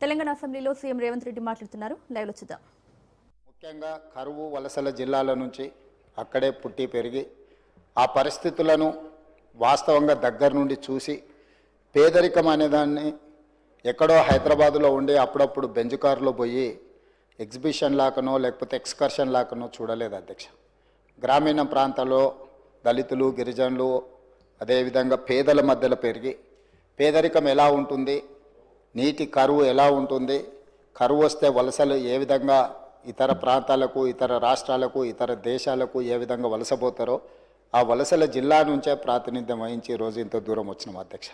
తెలంగాణ అసెంబ్లీలో సీఎం రేవంత్ రెడ్డి మాట్లాడుతున్నారు. లైవ్లో చూద్దాం. ముఖ్యంగా కరువు వలసల జిల్లాల నుంచి అక్కడే పుట్టి పెరిగి ఆ పరిస్థితులను వాస్తవంగా దగ్గర నుండి చూసి పేదరికం అనేదాన్ని ఎక్కడో హైదరాబాదులో ఉండి అప్పుడప్పుడు బెంజ్ కారులో పోయి ఎగ్జిబిషన్ లాకనో లేకపోతే ఎక్స్కర్షన్ లాకనో చూడలేదు అధ్యక్ష. గ్రామీణ ప్రాంతాల్లో దళితులు గిరిజనులు అదేవిధంగా పేదల మధ్యలో పెరిగి పేదరికం ఎలా ఉంటుంది నీటి కరువు ఎలా ఉంటుంది? కరువు వస్తే వలసలు ఏ విధంగా ఇతర ప్రాంతాలకు ఇతర రాష్ట్రాలకు ఇతర దేశాలకు ఏ విధంగా వలసపోతారో ఆ వలసల జిల్లా నుంచే ప్రాతినిధ్యం వహించి రోజు ఇంత దూరం వచ్చినాం అధ్యక్ష.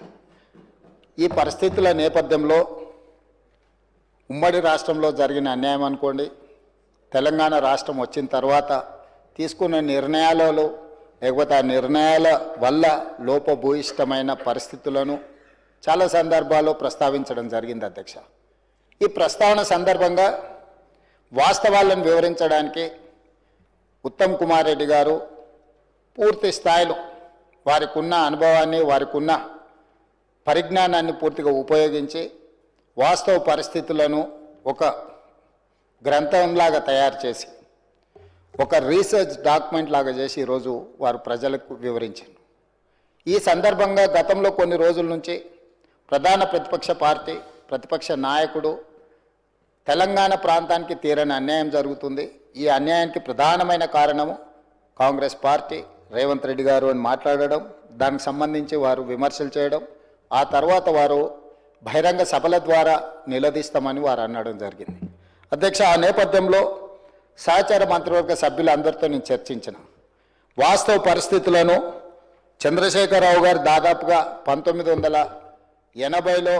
ఈ పరిస్థితుల నేపథ్యంలో ఉమ్మడి రాష్ట్రంలో జరిగిన అన్యాయం అనుకోండి తెలంగాణ రాష్ట్రం వచ్చిన తర్వాత తీసుకున్న నిర్ణయాలలో లేకపోతే ఆ నిర్ణయాల వల్ల లోపభూయిష్టమైన పరిస్థితులను చాలా సందర్భాల్లో ప్రస్తావించడం జరిగింది అధ్యక్ష. ఈ ప్రస్తావన సందర్భంగా వాస్తవాలను వివరించడానికి ఉత్తమ్ కుమార్ రెడ్డి గారు పూర్తి స్థాయిలో వారికి ఉన్న అనుభవాన్ని వారికి ఉన్న పరిజ్ఞానాన్ని పూర్తిగా ఉపయోగించి వాస్తవ పరిస్థితులను ఒక గ్రంథంలాగా తయారు చేసి ఒక రీసెర్చ్ డాక్యుమెంట్ లాగా చేసి ఈరోజు వారు ప్రజలకు వివరించారు. ఈ సందర్భంగా గతంలో కొన్ని రోజుల నుంచి ప్రధాన ప్రతిపక్ష పార్టీ ప్రతిపక్ష నాయకుడు తెలంగాణ ప్రాంతానికి తీరని అన్యాయం జరుగుతుంది. ఈ అన్యాయానికి ప్రధానమైన కారణము కాంగ్రెస్ పార్టీ రేవంత్ రెడ్డి గారు అని మాట్లాడడం దానికి సంబంధించి వారు విమర్శలు చేయడం ఆ తర్వాత వారు బహిరంగ సభల ద్వారా నిలదీస్తామని వారు అనడం జరిగింది. అధ్యక్ష ఆ నేపథ్యంలో సహచార మంత్రివర్గ సభ్యులందరితో నేను చర్చించిన. వాస్తవ పరిస్థితులను చంద్రశేఖరరావు గారు దాదాపుగా పంతొమ్మిది వందల ఎనభైలో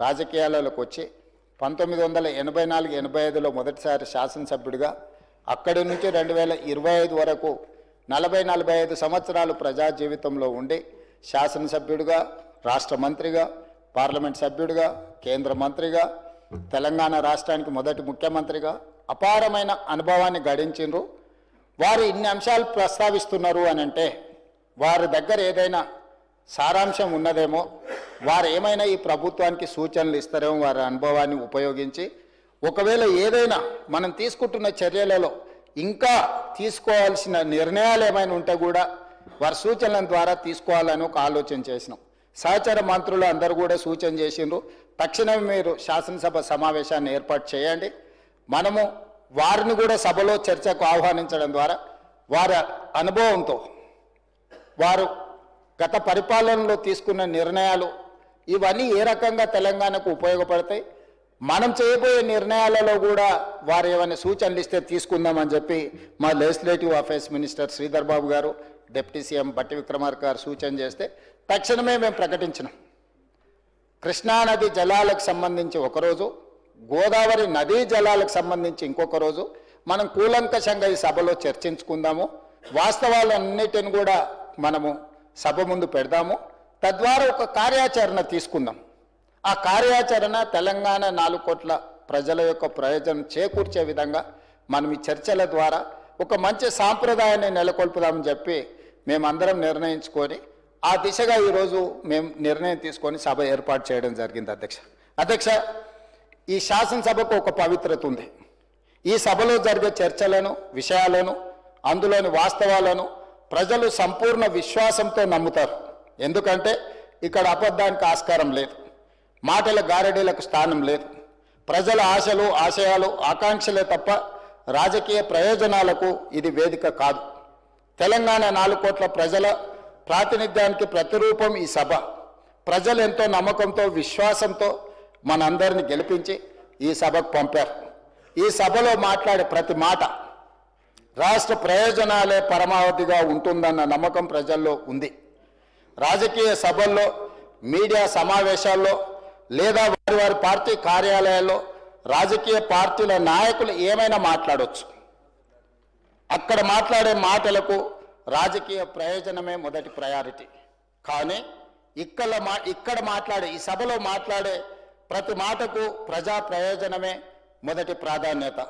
రాజకీయాలలోకి వచ్చి పంతొమ్మిది వందల ఎనభై నాలుగు ఎనభై ఐదులో మొదటిసారి శాసనసభ్యుడిగా అక్కడి నుంచి రెండు వేల ఇరవై ఐదు వరకు నలభై నలభై ఐదు సంవత్సరాలు ప్రజా జీవితంలో ఉండి శాసనసభ్యుడిగా రాష్ట్ర మంత్రిగా పార్లమెంట్ సభ్యుడిగా కేంద్ర మంత్రిగా తెలంగాణ రాష్ట్రానికి మొదటి ముఖ్యమంత్రిగా అపారమైన అనుభవాన్ని గడించిండ్రు. వారు ఇన్ని అంశాలు ప్రస్తావిస్తున్నారు అని అంటే వారి దగ్గర ఏదైనా సారాంశం ఉన్నదేమో. వారు ఏమైనా ఈ ప్రభుత్వానికి సూచనలు ఇస్తారేమో వారి అనుభవాన్ని ఉపయోగించి. ఒకవేళ ఏదైనా మనం తీసుకుంటున్న చర్యలలో ఇంకా తీసుకోవాల్సిన నిర్ణయాలు ఏమైనా ఉంటే కూడా వారి సూచనల ద్వారా తీసుకోవాలని ఒక ఆలోచన చేసినాం. సహచర మంత్రులు అందరూ కూడా సూచన చేసిండ్రు. తక్షణమే మీరు శాసనసభ సమావేశాన్ని ఏర్పాటు చేయండి. మనము వారిని కూడా సభలో చర్చకు ఆహ్వానించడం ద్వారా వారి అనుభవంతో వారు గత పరిపాలనలో తీసుకున్న నిర్ణయాలు ఇవన్నీ ఏ రకంగా తెలంగాణకు ఉపయోగపడతాయి? మనం చేయబోయే నిర్ణయాలలో కూడా వారు ఏమైనా సూచనలు ఇస్తే తీసుకుందామని చెప్పి మా legislative affairs minister Sridhar Babu garu deputy CM బట్టి విక్రమార్క గారు సూచన చేస్తే తక్షణమే మేము ప్రకటించినాం. కృష్ణానది జలాలకు సంబంధించి ఒకరోజు గోదావరి నదీ జలాలకు సంబంధించి ఇంకొక రోజు మనం కూలంకషంగా ఈ సభలో చర్చించుకుందాము. వాస్తవాలన్నిటిని కూడా మనము సభ ముందు పెడదాము. తద్వారా ఒక కార్యాచరణ తీసుకుందాం. ఆ కార్యాచరణ తెలంగాణ నాలుగు కోట్ల ప్రజల యొక్క ప్రయోజనం చేకూర్చే విధంగా మనం ఈ చర్చల ద్వారా ఒక మంచి సాంప్రదాయాన్ని నెలకొల్పుదామని చెప్పి మేమందరం నిర్ణయించుకొని ఆ దిశగా ఈరోజు మేము నిర్ణయం తీసుకొని సభ ఏర్పాటు చేయడం జరిగింది అధ్యక్ష. అధ్యక్ష ఈ శాసనసభకు ఒక పవిత్రత ఉంది. ఈ సభలో జరిగే చర్చలను విషయాలను అందులోని వాస్తవాలను ప్రజలు సంపూర్ణ విశ్వాసంతో నమ్ముతారు. ఎందుకంటే ఇక్కడ అబద్ధానికి ఆస్కారం లేదు. మాటల గారడీలకు స్థానం లేదు. ప్రజల ఆశలు ఆశయాలు ఆకాంక్షలే తప్ప రాజకీయ ప్రయోజనాలకు ఇది వేదిక కాదు. తెలంగాణ నాలుగు కోట్ల ప్రజల ప్రాతినిధ్యానికి ప్రతిరూపం ఈ సభ. ప్రజలు ఎంతో నమ్మకంతో విశ్వాసంతో మనందరిని గెలిపించి ఈ సభకు పంపారు. ఈ సభలో మాట్లాడే ప్రతి మాట రాష్ట్ర ప్రయోజనాలే పరమావధిగా ఉంటుందన్న నమ్మకం ప్రజల్లో ఉంది. రాజకీయ సభల్లో మీడియా సమావేశాల్లో లేదా వారి వారి పార్టీ కార్యాలయాల్లో రాజకీయ పార్టీల నాయకులు ఏమైనా మాట్లాడవచ్చు అక్కడ మాట్లాడే మాటలకు రాజకీయ ప్రయోజనమే మొదటి ప్రయారిటీ. కానీ ఇక్కడ మా ఇక్కడ మాట్లాడే ఈ సభలో మాట్లాడే ప్రతి మాటకు ప్రజా ప్రయోజనమే మొదటి ప్రాధాన్యత.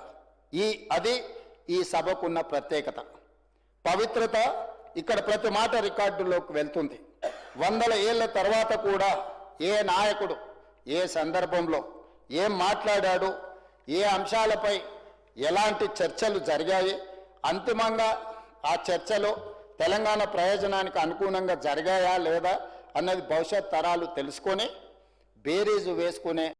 ఈ అది ఈ సభకున్న ప్రత్యేకత. పవిత్రత ఇక్కడ ప్రతి మాట రికార్డులోకి వెళ్తుంది. వందల ఏళ్ళ తర్వాత కూడా ఏ నాయకుడు ఏ సందర్భంలో ఏం మాట్లాడాడు ఏ అంశాలపై ఎలాంటి చర్చలు జరిగాయి అంతిమంగా ఆ చర్చలు తెలంగాణ ప్రయోజనానికి అనుగుణంగా జరిగాయా లేదా అన్నది భవిష్యత్ తరాలు తెలుసుకొని బేరీజు వేసుకునే